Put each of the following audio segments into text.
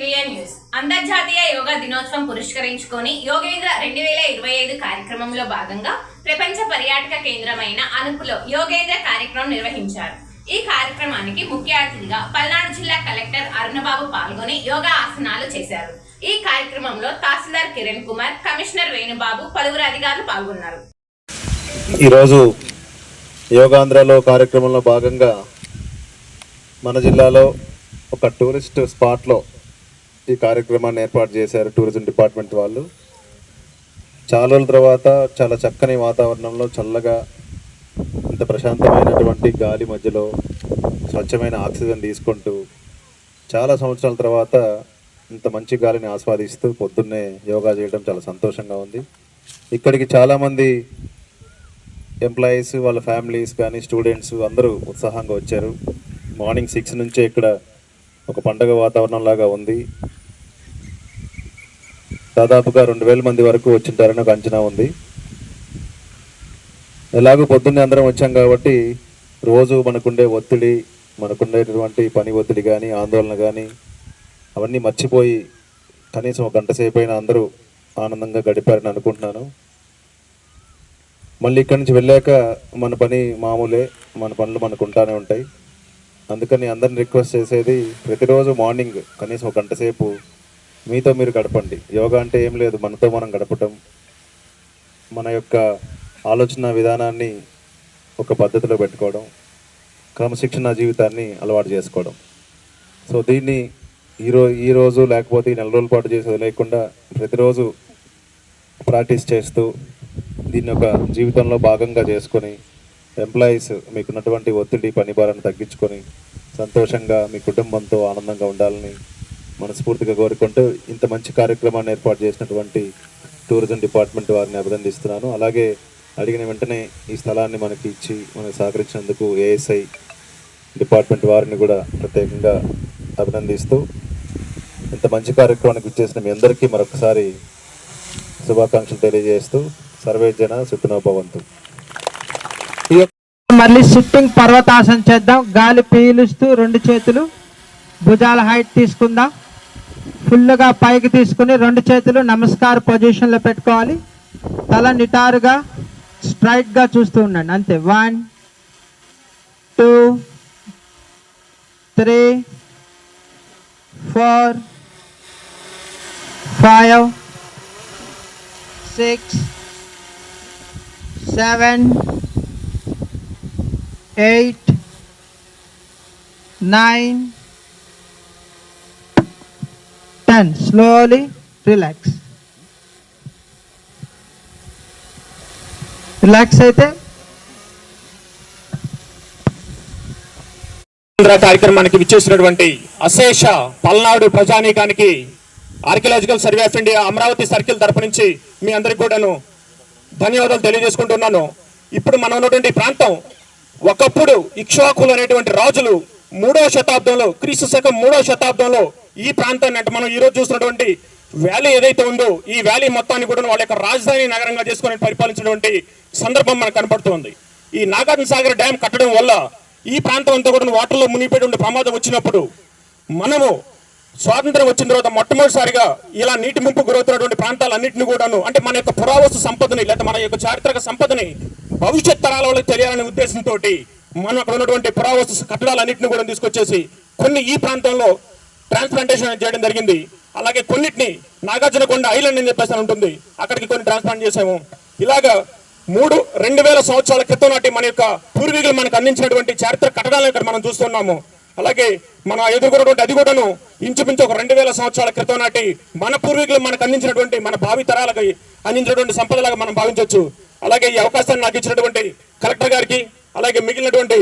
News. అంతర్జాతీయ యోగా దినోత్సవం పురస్కరించుకొని యోగేంద్ర రెండు వేల ఇరవై ఐదు కార్యక్రమంలో భాగంగా ప్రపంచ పర్యాటక కేంద్రమైన అనుపులో యోగేంద్ర కార్యక్రమం నిర్వహించారు. ఈ కార్యక్రమానికి ముఖ్య అతిథిగా పల్నాడు జిల్లా కలెక్టర్ అరుణబాబు పాల్గొని యోగా ఆసనాలు చేశారు. ఈ కార్యక్రమంలో తహసీల్దార్ కిరణ్ కుమార్ కమిషనర్ వేణుబాబు పలువురు అధికారులు పాల్గొన్నారు. ఈరోజు యోగాంధ్రలో కార్యక్రమంలో భాగంగా మన జిల్లాలో ఒక టూరిస్ట్ స్పాట్లో ఈ కార్యక్రమాన్ని ఏర్పాటు చేశారు టూరిజం డిపార్ట్మెంట్ వాళ్ళు. చాలా రోజుల తర్వాత చాలా చక్కని వాతావరణంలో చల్లగా ఇంత ప్రశాంతమైనటువంటి గాలి మధ్యలో స్వచ్ఛమైన ఆక్సిజన్ తీసుకుంటూ చాలా సంవత్సరాల తర్వాత ఇంత మంచి గాలిని ఆస్వాదిస్తూ పొద్దున్నే యోగా చేయడం చాలా సంతోషంగా ఉంది. ఇక్కడికి చాలామంది ఎంప్లాయీస్ వాళ్ళ ఫ్యామిలీస్ కానీ స్టూడెంట్స్ అందరూ ఉత్సాహంగా వచ్చారు. మార్నింగ్ సిక్స్ నుంచే ఇక్కడ ఒక పండగ వాతావరణం లాగా ఉంది. దాదాపుగా రెండు వేల మంది వరకు వచ్చింటారని ఒక అంచనా ఉంది. ఎలాగో పొద్దున్నే అందరం వచ్చాం కాబట్టి రోజు మనకుండే ఒత్తిడి మనకుండేటటువంటి పని ఒత్తిడి కానీ ఆందోళన కానీ అవన్నీ మర్చిపోయి కనీసం ఒక గంట సేపు అయినా అందరూ ఆనందంగా గడిపారని అనుకుంటున్నాను. మళ్ళీ ఇక్కడి నుంచి వెళ్ళాక మన పని మామూలే మన పనులు మనకు ఉంటానే ఉంటాయి. అందుకని అందరిని రిక్వెస్ట్ చేసేది ప్రతిరోజు మార్నింగ్ కనీసం ఒక గంట సేపు మీతో మీరు గడపండి. యోగా అంటే ఏం లేదు మనతో మనం గడపటం. మన యొక్క ఆలోచన విధానాన్ని ఒక పద్ధతిలో పెట్టుకోవడం క్రమశిక్షణ జీవితాన్ని అలవాటు చేసుకోవడం. సో దీన్ని ఈరో ఈ రోజు లేకపోతే నెల రోజుల పాటు చేసేది లేకుండా ప్రతిరోజు ప్రాక్టీస్ చేస్తూ దీన్ని ఒక జీవితంలో భాగంగా చేసుకొని ఎంప్లాయీస్ మీకున్నటువంటి ఒత్తిడి పనిభారాన్ని తగ్గించుకొని సంతోషంగా మీ కుటుంబంతో ఆనందంగా ఉండాలని మనస్ఫూర్తిగా కోరుకుంటూ ఇంత మంచి కార్యక్రమాన్ని ఏర్పాటు చేసినటువంటి టూరిజం డిపార్ట్మెంట్ వారిని అభినందిస్తున్నాను. అలాగే అడిగిన వెంటనే ఈ స్థలాన్ని మనకి ఇచ్చి మనకు సహకరించినందుకు ఏఎస్ఐ డిపార్ట్మెంట్ వారిని కూడా ప్రత్యేకంగా అభినందిస్తూ ఇంత మంచి కార్యక్రమానికి ఇచ్చేసిన మీ అందరికీ మరొకసారి శుభాకాంక్షలు తెలియజేస్తూ సర్వే జన భవంతు. మళ్ళీ సిట్టింగ్ పర్వతాసన చేద్దాం. గాలి పీలుస్తూ రెండు చేతులు భుజాల హైట్ తీసుకుందాం. ఫుల్గా పైకి తీసుకుని రెండు చేతులు నమస్కార పొజిషన్లో పెట్టుకోవాలి. తల నిటారుగా స్ట్రైట్గా చూస్తూ ఉండండి. అంతే. One two three four five six seven eight nine ten. Slowly relax. Relax అయితే కార్యక్రమానికి విచ్చేసినటువంటి అశేష పల్నాడు ప్రజానీకానికి archaeological survey of India Amaravati circle తరపు నుంచి మీ అందరికి కూడాను ధన్యవాదాలు తెలియజేసుకుంటున్నాను. ఇప్పుడు మనం ఉన్నటువంటి ప్రాంతం ఒకప్పుడు ఇక్ష్వాకులు అనేటువంటి రాజులు మూడవ శతాబ్దంలో క్రీస్తు శకం మూడవ శతాబ్దంలో ఈ ప్రాంతాన్ని అంటే మనం ఈరోజు చూసినటువంటి వ్యాలీ ఏదైతే ఉందో ఈ వ్యాలీ మొత్తాన్ని కూడా వాళ్ళ యొక్క రాజధాని నగరంగా చేసుకుని పరిపాలించినటువంటి సందర్భం మనకు కనపడుతుంది. ఈ నాగార్జున సాగర్ డ్యామ్ కట్టడం వల్ల ఈ ప్రాంతం అంతా కూడా వాటర్లో మునిగిపోయేటువంటి ప్రమాదం వచ్చినప్పుడు మనము స్వాతంత్రం వచ్చిన తర్వాత మొట్టమొదటిసారిగా ఇలా నీటి ముంపు గురవుతున్నటువంటి ప్రాంతాలన్నింటినీ కూడాను అంటే మన యొక్క పురావస్తు సంపదని లేదా మన యొక్క చారిత్రక సంపదని భవిష్యత్ తరాల వాళ్ళకి తెలియాలనే ఉద్దేశంతో మనం అక్కడ ఉన్నటువంటి పురావస్తు కట్టడాలన్నింటినీ కూడా తీసుకొచ్చేసి కొన్ని ఈ ప్రాంతంలో ట్రాన్స్ప్లాంటేషన్ చేయడం జరిగింది. అలాగే కొన్నిటిని నాగార్జునకొండ ఐలాండ్ అని చెప్పేసి ఉంటుంది. అక్కడికి కొన్ని ట్రాన్స్ప్లాంట్ చేసాము. ఇలాగా మూడు రెండు వేల సంవత్సరాల క్రితం నాటి మన యొక్క పూర్వీకులు మనకు అందించినటువంటి చారిత్రక కట్టడాలను ఇక్కడ మనం చూస్తున్నాము. అలాగే మన ఎదుర్కొన్నటువంటి అది కూడాను ఇంచుమించు ఒక రెండు వేల సంవత్సరాల క్రితం నాటి మన పూర్వీకులు మనకు అందించినటువంటి మన భావి తరాలకి అందించినటువంటి సంపదలాగా మనం భావించవచ్చు. అలాగే ఈ అవకాశాన్ని నాకు ఇచ్చినటువంటి కలెక్టర్ గారికి అలాగే మిగిలినటువంటి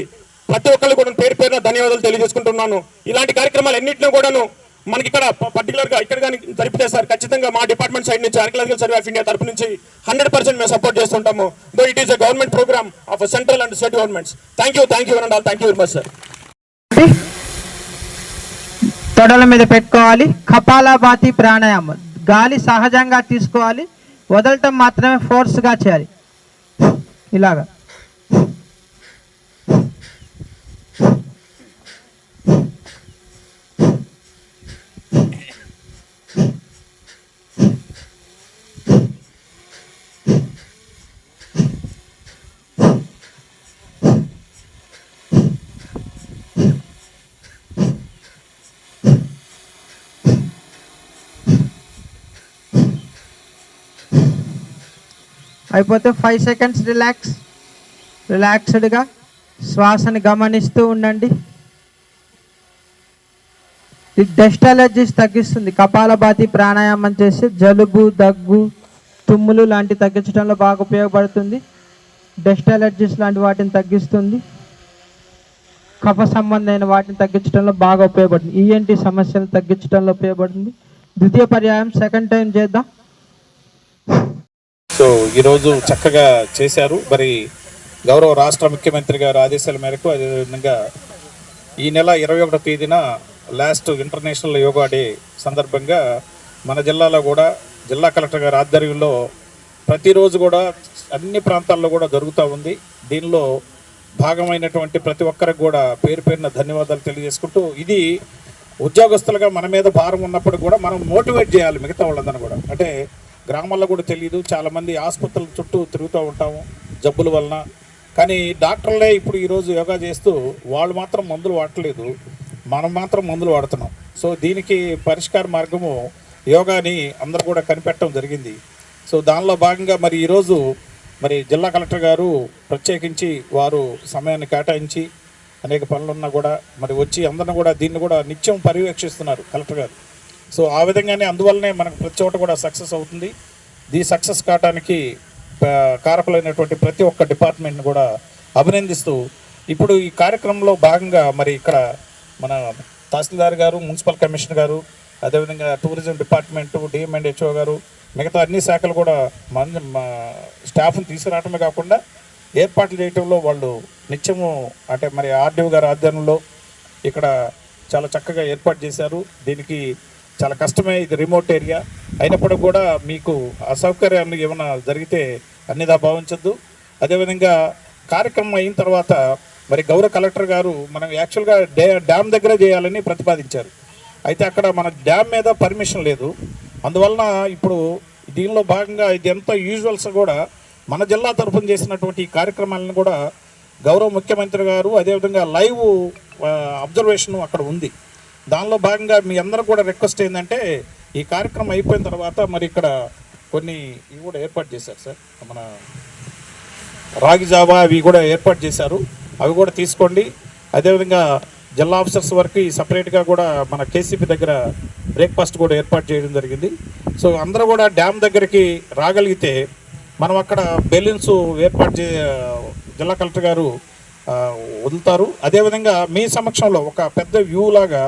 ప్రతి ఒక్కళ్ళు కూడా పేరు పేరున ధన్యవాదాలు తెలియజేసుకుంటున్నాను. ఇలాంటి కార్యక్రమాలు ఎన్నింటినీ కూడాను మనకి ఇక్కడ పర్టికులర్గా ఇక్కడ కానీ జరిపితే సార్ ఖచ్చితంగా మా డిపార్ట్మెంట్ సైడ్ నుంచి ఆర్కలాజికల్ సర్వే ఆఫ్ ఇండియా తరపు నుంచి హండ్రెడ్ పర్సెంట్ మేము సపోర్ట్ చేస్తుంటాము. Though it is a government program of central and state governments thank you thank you and all thank you very much sir తొడల మీద పెట్టుకోవాలి. కపాలభాతి ప్రాణాయామం. గాలి సహజంగా తీసుకోవాలి. వదలటం మాత్రమే ఫోర్స్గా చేయాలి. ఇలాగా. అయిపోతే ఫైవ్ సెకండ్స్ రిలాక్స్ రిలాక్స్డ్గా శ్వాసని గమనిస్తూ ఉండండి. ఈ డస్ట్ అలర్జీస్ తగ్గిస్తుంది. కపాలభాతి ప్రాణాయామం చేసి జలుబు దగ్గు తుమ్ములు లాంటి తగ్గించడంలో బాగా ఉపయోగపడుతుంది. డస్ట్ అలర్జీస్ లాంటి వాటిని తగ్గిస్తుంది. కఫ సంబంధమైన వాటిని తగ్గించడంలో బాగా ఉపయోగపడుతుంది. ఈఎన్టీ సమస్యలు తగ్గించడంలో ఉపయోగపడుతుంది. ద్వితీయ పర్యాయం సెకండ్ టైం చేద్దాం. సో ఈరోజు చక్కగా చేశారు. మరి గౌరవ రాష్ట్ర ముఖ్యమంత్రి గారి ఆదేశాల మేరకు అదేవిధంగా ఈ నెల ఇరవై ఒకటో తేదీన లాస్ట్ ఇంటర్నేషనల్ యోగా డే సందర్భంగా మన జిల్లాలో కూడా జిల్లా కలెక్టర్ గారి ఆధ్వర్యంలో ప్రతిరోజు కూడా అన్ని ప్రాంతాల్లో కూడా జరుగుతూ ఉంది. దీనిలో భాగమైనటువంటి ప్రతి ఒక్కరికి కూడా పేరు పేరున ధన్యవాదాలు తెలియజేసుకుంటూ ఇది ఉద్యోగస్తులుగా మన మీద భారం ఉన్నప్పుడు కూడా మనం మోటివేట్ చేయాలి మిగతా వాళ్ళందరూ కూడా. అంటే గ్రామాల్లో కూడా తెలియదు చాలామంది ఆసుపత్రుల చుట్టూ తిరుగుతూ ఉంటాము జబ్బుల వలన. కానీ డాక్టర్లే ఇప్పుడు ఈరోజు యోగా చేస్తూ వాళ్ళు మాత్రం మందులు వాడట్లేదు. మనం మాత్రం మందులు వాడుతున్నాం. సో దీనికి పరిష్కార మార్గము యోగాని అందరూ కూడా కనిపెట్టడం జరిగింది. సో దానిలో భాగంగా మరి ఈరోజు మరి జిల్లా కలెక్టర్ గారు ప్రత్యేకించి వారు సమయాన్ని కేటాయించి అనేక పనులున్నా కూడా మరి వచ్చి అందరిని కూడా దీన్ని కూడా నిత్యం పర్యవేక్షిస్తున్నారు కలెక్టర్ గారు. సో ఆ విధంగానే అందువల్లనే మనకు ప్రతి చోట కూడా సక్సెస్ అవుతుంది. ఈ సక్సెస్ కావడానికి కారకులైనటువంటి ప్రతి ఒక్క డిపార్ట్మెంట్ని కూడా అభినందిస్తూ ఇప్పుడు ఈ కార్యక్రమంలో భాగంగా మరి ఇక్కడ మన తహసీల్దార్ గారు మున్సిపల్ కమిషనర్ గారు అదేవిధంగా టూరిజం డిపార్ట్మెంటు డిఎంఎండ్హెచ్ఓ గారు మిగతా అన్ని శాఖలు కూడా మన స్టాఫ్ని తీసుకురావటమే కాకుండా ఏర్పాట్లు చేయటంలో వాళ్ళు నిత్యము అంటే మరి ఆర్డీఓ గారి ఆధ్వర్యంలో ఇక్కడ చాలా చక్కగా ఏర్పాటు చేశారు. దీనికి చాలా కష్టమే. ఇది రిమోట్ ఏరియా. అయినప్పటికీ కూడా మీకు అసౌకర్యాలు ఏమైనా జరిగితే అన్నిదా భావించద్దు. అదేవిధంగా కార్యక్రమం అయిన తర్వాత మరి గౌరవ కలెక్టర్ గారు మనం యాక్చువల్గా డే డ్యామ్ దగ్గర చేయాలని ప్రతిపాదించారు. అయితే అక్కడ మన డ్యామ్ మీద పర్మిషన్ లేదు. అందువలన ఇప్పుడు దీనిలో భాగంగా ఇది ఎంత యూజువల్స్ కూడా మన జిల్లా తరఫున చేసినటువంటి ఈ కార్యక్రమాలను కూడా గౌరవ ముఖ్యమంత్రి గారు అదేవిధంగా లైవ్ అబ్జర్వేషన్ అక్కడ ఉంది. దానిలో భాగంగా మీ అందరూ కూడా రిక్వెస్ట్ ఏంటంటే ఈ కార్యక్రమం అయిపోయిన తర్వాత మరి ఇక్కడ కొన్ని ఇవి కూడా ఏర్పాటు చేశారు సార్. మన రాగి జావా అవి కూడా ఏర్పాటు చేశారు. అవి కూడా తీసుకోండి. అదేవిధంగా జిల్లా ఆఫీసర్స్ వరకు సపరేట్గా కూడా మన కేసీపీ దగ్గర బ్రేక్ఫాస్ట్ కూడా ఏర్పాటు చేయడం జరిగింది. సో అందరూ కూడా డ్యామ్ దగ్గరికి రాగలిగితే మనం అక్కడ బెలూన్స్ ఏర్పాటు చే జిల్లా కలెక్టర్ గారు వదులుతారు. అదేవిధంగా మీ సమక్షంలో ఒక పెద్ద వ్యూ లాగా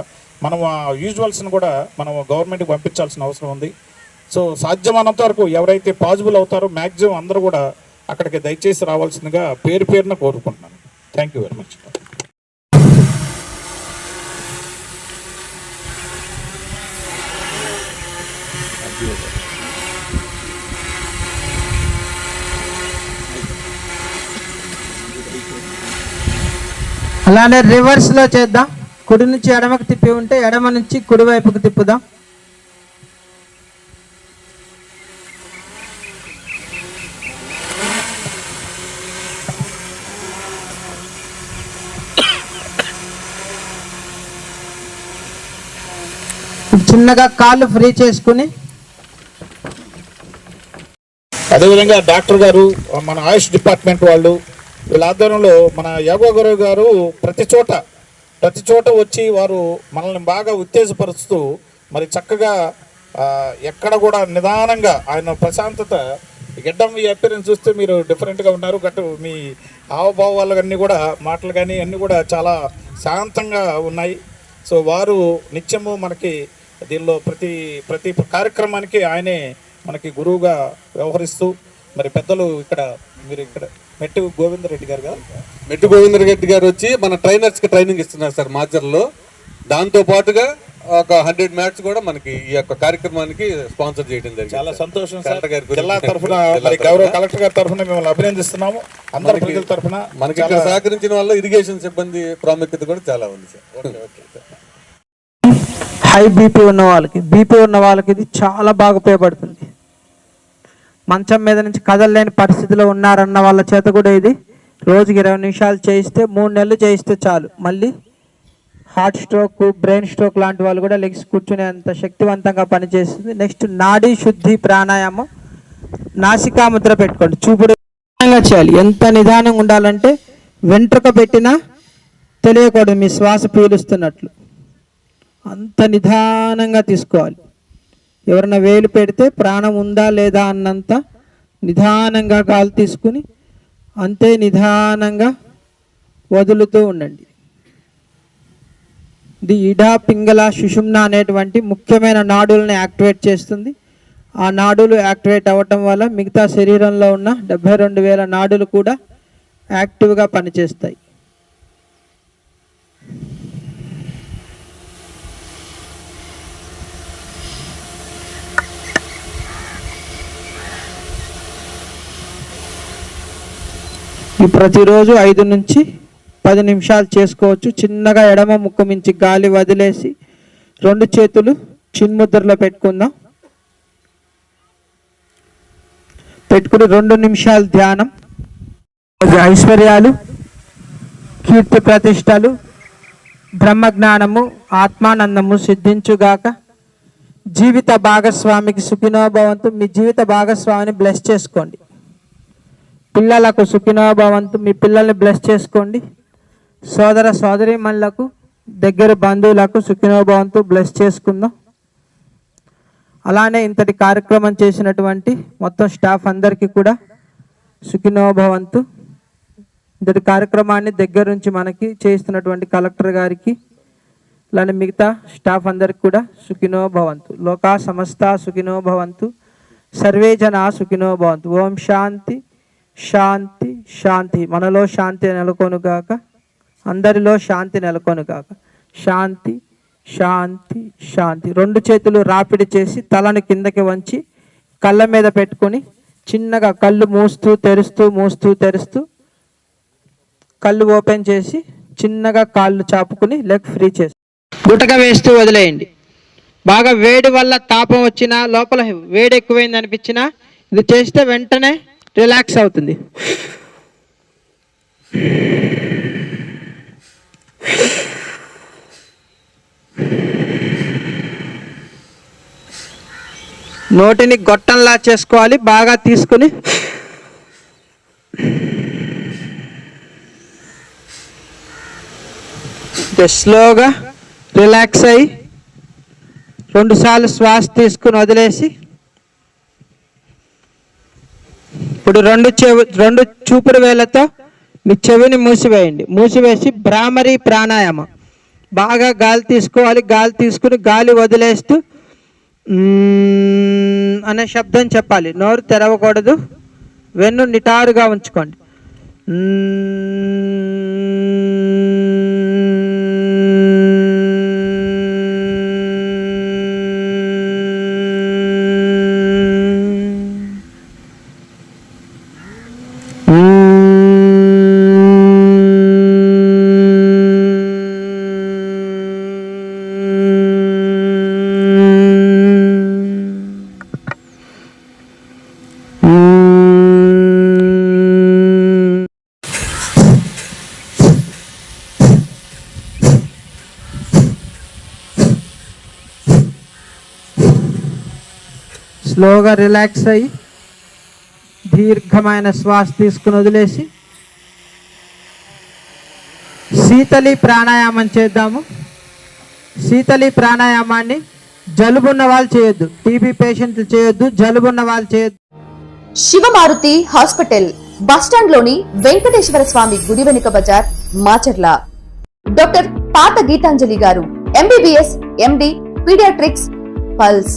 మనం ఆ యూజువల్స్ని కూడా మనం గవర్నమెంట్కి పంపించాల్సిన అవసరం ఉంది. సో సాధ్యమైనంత వరకు ఎవరైతే పాజిబుల్ అవుతారో మ్యాక్సిమం అందరూ కూడా అక్కడికి దయచేసి రావాల్సిందిగా పేరు పేరున కోరుకుంటున్నాను. థ్యాంక్ యూ వెరీ మచ్ అలానే రివర్స్లో చేద్దాం. కుడి నుంచి ఎడమకు తిప్పి ఉంటే ఎడమ నుంచి కుడి వైపుకు తిప్పుదాం. చిన్నగా కాళ్ళు ఫ్రీ చేసుకుని అదేవిధంగా డాక్టర్ గారు మన ఆయుష్ డిపార్ట్మెంట్ వాళ్ళు వీళ్ళ ఆధ్వర్యంలో మన యోగా గురువు గారు ప్రతి చోట ప్రతి చోట వచ్చి వారు మనల్ని బాగా ఉత్తేజపరుస్తూ మరి చక్కగా ఎక్కడ కూడా నిదానంగా ఆయన ప్రశాంతత గిడ్డం మీ అపిరెన్స్ చూస్తే మీరు డిఫరెంట్గా ఉన్నారు. గట్టు మీ హావభావాలు అన్నీ కూడా మాటలు కానీ అన్నీ కూడా చాలా శాంతంగా ఉన్నాయి. సో వారు నిత్యము మనకి దీనిలో ప్రతి ప్రతి కార్యక్రమానికి ఆయనే మనకి గురువుగా వ్యవహరిస్తూ మరి పెద్దలు ఇక్కడ మీరు ఇక్కడ మెట్టు గోవిందరెడ్డి గారు కదా? మెట్టు గోవిందరెడ్డి గారు వచ్చి మన ట్రైనర్స్కి ట్రైనింగ్ ఇస్తున్నారు సార్ మాచర్లో. దాంతో పాటుగా ఒక హండ్రెడ్ మ్యాచ్ కూడా మనకి ఈ యొక్క కార్యక్రమానికి స్పాన్సర్ చేయడం జరిగింది చాలా సంతోషం సార్. జిల్లా తరఫున. గౌరవ కలెక్టర్ గారి తరఫున మిమ్మల్ని అభినందిస్తున్నాము. అందరి ప్రజల తరఫున మనకి ఇక్కడ సహకరించిన వల్ల ఇరిగేషన్ సిబ్బంది ప్రాముఖ్యత కూడా చాలా ఉంది సార్. హై బీపీ ఉన్న వాళ్ళకి బీపీ ఉన్న వాళ్ళకి ఇది చాలా బాగా ఉపయోగపడుతుంది. మంచం మీద నుంచి కదలలేని పరిస్థితిలో ఉన్నారన్న వాళ్ళ చేత కూడా ఇది రోజుకి ఇరవై నిమిషాలు చేయిస్తే మూడు నెలలు చేయిస్తే చాలు. మళ్ళీ హార్ట్ స్ట్రోక్ బ్రెయిన్ స్ట్రోక్ లాంటి వాళ్ళు కూడా లెగ్స్ కూర్చునేంత శక్తివంతంగా పనిచేస్తుంది. నెక్స్ట్ నాడీ శుద్ధి ప్రాణాయామం. నాసికా ముద్ర పెట్టుకోండి. చూపుడు చేయాలి. ఎంత నిదానంగా ఉండాలంటే వెంట్రుక పెట్టినా తెలియకూడదు. మీ శ్వాస పీలుస్తున్నట్లు. అంత నిదానంగా తీసుకోవాలి. ఎవరైనా వేలు పెడితే ప్రాణం ఉందా లేదా అన్నంత నిదానంగా గాలి తీసుకుని అంతే నిదానంగా వదులుతూ ఉండండి. ఇది ఇడా పింగళ సుషుమ్న అనేటువంటి ముఖ్యమైన నాడులను యాక్టివేట్ చేస్తుంది. ఆ నాడులు యాక్టివేట్ అవ్వటం వల్ల మిగతా శరీరంలో ఉన్న డెబ్బై రెండు వేల నాడులు కూడా యాక్టివ్గా పనిచేస్తాయి. ప్రతిరోజు ఐదు నుంచి పది నిమిషాలు చేసుకోవచ్చు. చిన్నగా ఎడమ ముక్కు మించి గాలి వదిలేసి రెండు చేతులు చిన్ముద్రలో పెట్టుకుందాం. పెట్టుకుని రెండు నిమిషాలు ధ్యానం. ఐశ్వర్యాలు కీర్తి ప్రతిష్టలు బ్రహ్మజ్ఞానము ఆత్మానందము సిద్ధించుగాక జీవిత భాగస్వామికి సుఖినోభవంతు మీ జీవిత భాగస్వామిని బ్లెస్ చేసుకోండి. పిల్లలకు సుఖినోభవంతు మీ పిల్లల్ని బ్లెస్ చేసుకోండి. సోదర సోదరి మళ్ళకు దగ్గర బంధువులకు సుఖినోభవంతు బ్లెస్ చేసుకుందాం. అలానే ఇంతటి కార్యక్రమం చేసినటువంటి మొత్తం స్టాఫ్ అందరికీ కూడా సుఖినోభవంతు. ఇంతటి కార్యక్రమాన్ని దగ్గర నుంచి మనకి చేస్తున్నటువంటి కలెక్టర్ గారికి అలానే మిగతా స్టాఫ్ అందరికి కూడా సుఖినో భవంతు లోకా సమస్త సుఖినో భవంతు సర్వే జనా సుఖినో భవంతు ఓం శాంతి. శాంతి శాంతి. మనలో శాంతి నెలకొనుగాక అందరిలో శాంతి నెలకొనుగాక శాంతి శాంతి శాంతి. రెండు చేతులు రాపిడి చేసి తలను కిందకి వంచి కళ్ళ మీద పెట్టుకొని చిన్నగా కళ్ళు మూస్తూ తెరుస్తూ మూస్తూ తెరుస్తూ కళ్ళు ఓపెన్ చేసి చిన్నగా కాళ్ళు చాపుకుని లెగ్ ఫ్రీ చేసి గుటక వేస్తూ వదిలేయండి. బాగా వేడి వల్ల తాపం వచ్చినా లోపల వేడి ఎక్కువైంది అనిపించినా ఇది చేస్తే వెంటనే రిలాక్స్ అవుతుంది. నోటిని గొట్టంలా చేసుకోవాలి బాగా తీసుకుని. స్లోగా రిలాక్స్ అయ్యి రెండుసార్లు శ్వాస తీసుకుని వదిలేసి. ఇప్పుడు రెండు చెవి రెండు చూపుడు వేలతో మీ చెవిని మూసివేయండి. మూసివేసి భ్రామరీ ప్రాణాయామం. బాగా గాలి తీసుకోవాలి గాలి తీసుకుని గాలి వదిలేస్తూ అనే శబ్దం చెప్పాలి. నోరు తెరవకూడదు వెన్ను నిటారుగా ఉంచుకోండి. స్లోగా రిలాక్స్ అయ్యి దీర్ఘమైన శ్వాస తీసుకుని వదిలేసి శీతలి ప్రాణాయామం చేద్దాము. శీతలి ప్రాణాయామాన్ని జలుబున్న వాళ్ళు చేయొద్దు. టీబీ పేషెంట్లు చేయొద్దు జలుబున్న వాళ్ళు చేయొద్దు. శివమారుతి హాస్పిటల్ బస్టాండ్లోని వెంకటేశ్వర స్వామి గుడి వెనుక బజార్ మాచర్ల. డాక్టర్ పాత గీతాంజలి గారు ఎంబీబీఎస్ ఎండి పీడియాట్రిక్స్ పల్స్